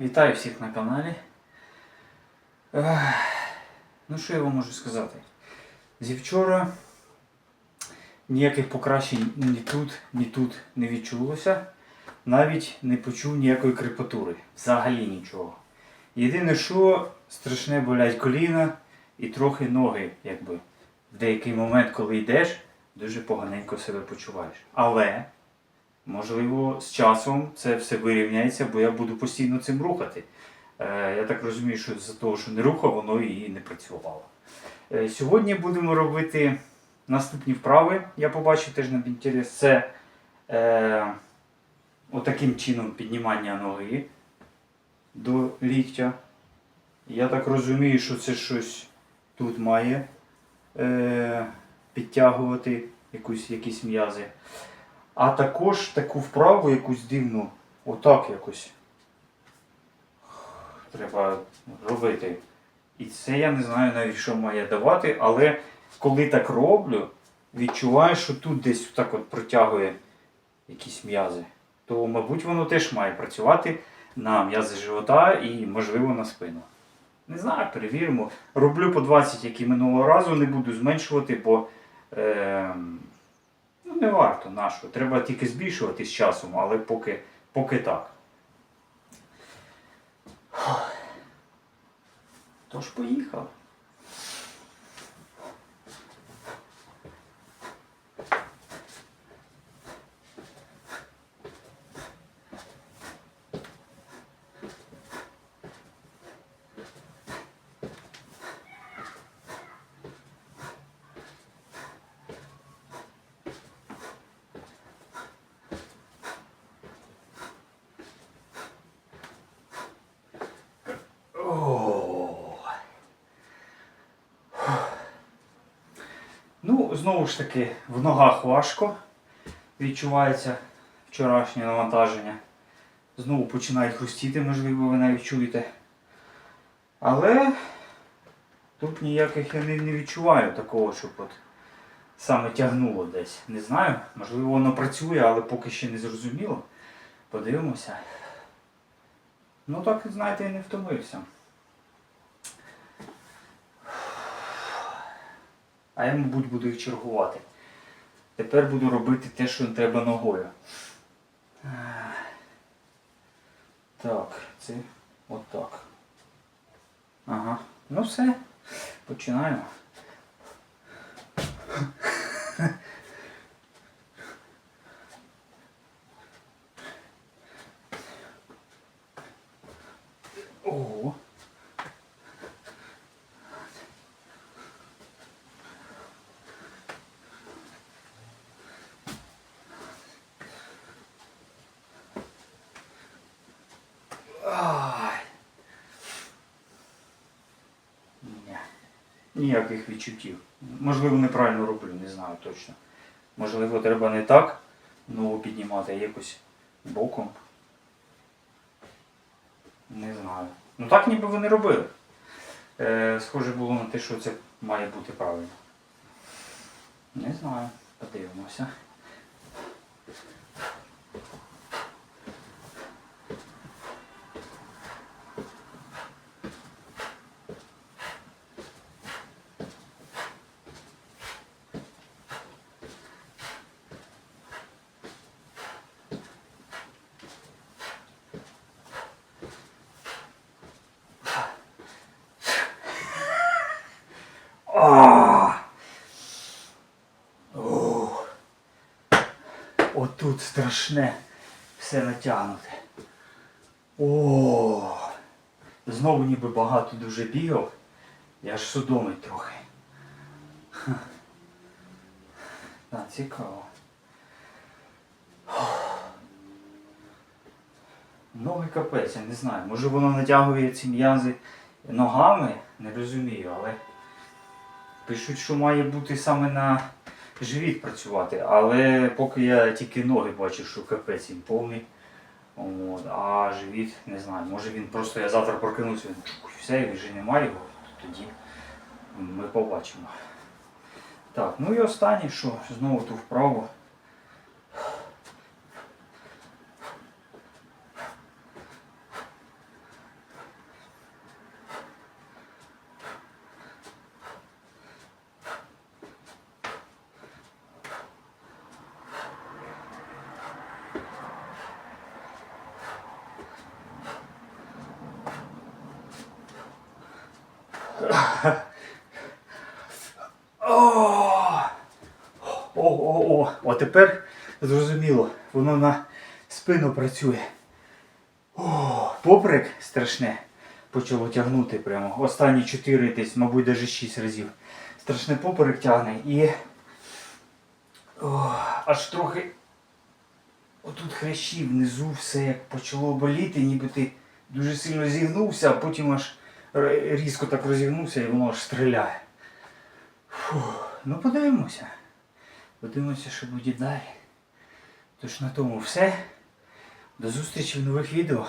Вітаю всіх на каналі. Ну що я вам можу сказати? Зі вчора ніяких покращень ні тут, ні тут не відчулося. Навіть не почув ніякої крепатури. Взагалі нічого. Єдине, що страшне болять коліна і трохи ноги, якби. В деякий момент, коли йдеш, дуже поганенько себе почуваєш. Але Можливо, з часом це все вирівняється, бо я буду постійно цим рухати. Е, я так розумію, що з-за того, що не рухав, воно і не працювало. Е, сьогодні будемо робити наступні вправи. Я побачив теж на Pinterest. Це е, отаким чином піднімання ноги до ліктя. Я так розумію, що це щось тут має е, підтягувати якусь, якісь м'язи. А також таку вправу якусь дивну, отак якось треба робити. І це я не знаю навіть, що має давати, але коли так роблю, відчуваю, що тут десь так от протягує якісь м'язи. То, мабуть, воно теж має працювати на м'язи живота і, можливо, на спину. Не знаю, перевіримо. Роблю по 20, як і минулого разу, не буду зменшувати, бо. Е- Ну, не варто нашого. Треба тільки збільшувати з часом, але поки, поки так. Тож поїхав. Знову ж таки, в ногах важко відчувається вчорашнє навантаження. Знову починають хрустіти, можливо, ви навіть чуєте. Але тут ніяких я не, відчуваю такого, щоб от саме тягнуло десь. Не знаю, можливо, воно працює, але поки ще не зрозуміло. Подивимося. Ну так, знаєте, і не втомився. А я, мабуть, буду їх чергувати. Тепер буду робити те, що треба ногою. Так, це отак. Ага. Ну все. Починаємо. Ого. Ніяких відчуттів. Можливо, неправильно роблю, не знаю точно. Можливо, треба не так ногу піднімати, а якось боком. Не знаю. Ну так ніби вони робили. Е, схоже було на те, що це має бути правильно. Не знаю. Подивимося. Отут страшне все натягнуте. О! Знову ніби багато дуже бігав. Я аж судомий трохи. Ха. Цікаво. Ноги капець, я не знаю. Може воно натягує ці м'язи ногами, не розумію, але. Пишуть, що має бути саме на живіт працювати, але поки я тільки ноги бачу, що капець він повний. От, а живіт не знаю. Може він просто я завтра прокинувся, він все, і вже немає його, тоді ми побачимо. Так, ну і останнє, що знову ту вправу. О! О, тепер зрозуміло, воно на спину працює. О, поперек страшне почало тягнути прямо. Останні чотири десь, мабуть, навіть шість разів. Страшне поперек тягне і. О, аж трохи. Отут хрящі внизу все як почало боліти, ніби ти дуже сильно зігнувся, а потім аж різко так розігнувся і воно аж стріляє. Фух, ну подивимося. Подивимося, що буде далі. Тож на тому все. До зустрічі в нових відео.